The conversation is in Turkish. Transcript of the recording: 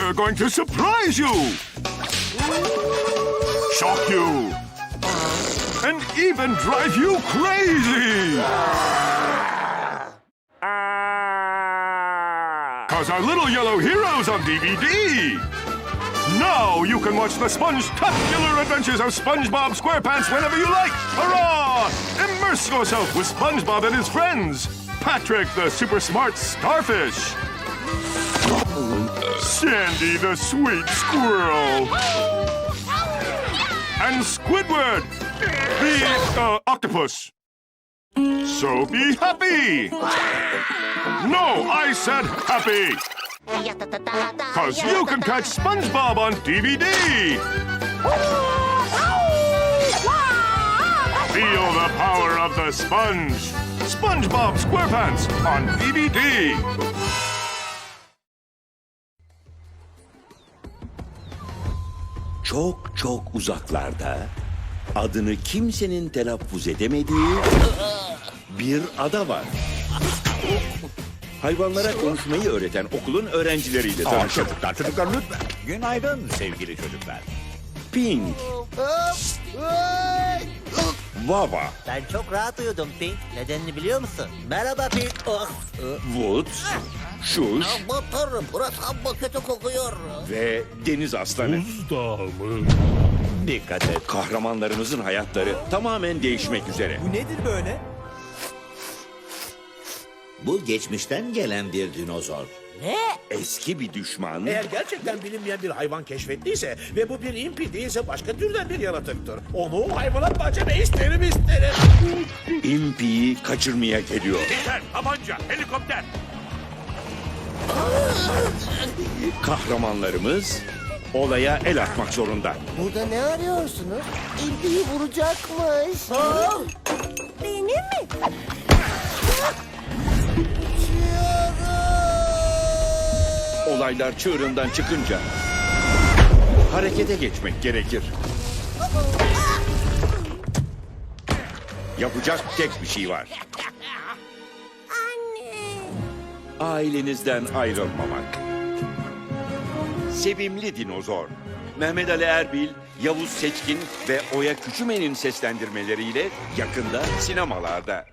We're going to surprise you, shock you, and even drive you crazy. Cause our little yellow heroes on DVD. Now you can watch the Sponge-tacular adventures of SpongeBob SquarePants whenever you like. Hurrah! Immerse yourself with SpongeBob and his friends. Patrick the super smart starfish. Sandy the sweet squirrel. And Squidward the uh, octopus. So be happy. No, I said happy. Cause you can catch SpongeBob on DVD. Feel the power of the sponge. SpongeBob SquarePants on DVD. Çok çok uzaklarda adını kimsenin telaffuz edemediği bir ada var. Hayvanlara konuşmayı öğreten okulun öğrencileriyle tanışalım. Çocuklar, çocuklar lütfen. Günaydın sevgili çocuklar. Pink, Vava, Ben çok rahat uyudum Pink. Nedenini biliyor musun? Merhaba Pink. Oh. Wood, Şuş Aman tanrım burası amma kötü kokuyor. ve Deniz Aslanı. Dikkat et. Kahramanlarımızın hayatları tamamen değişmek üzere. Bu nedir böyle? Bu geçmişten gelen bir dinozor. Ne? Eski bir düşman Eğer gerçekten bilinmeyen bir hayvan keşfettiyse ve bu bir impi değilse başka türden bir yaratıktır. Onu hayvanat bahçeme isterim isterim. impiyi kaçırmaya geliyor. Yeter, tabanca, helikopter. Kahramanlarımız olaya el atmak zorunda. Burada ne arıyorsunuz? İlgiyi vuracakmış. Benim mi? Olaylar çığırından çıkınca harekete geçmek gerekir. Yapacak tek bir şey var. Ailenizden ayrılmamak. Sevimli dinozor. Mehmet Ali Erbil, Yavuz Seçkin ve Oya Küçümen'in seslendirmeleriyle yakında sinemalarda.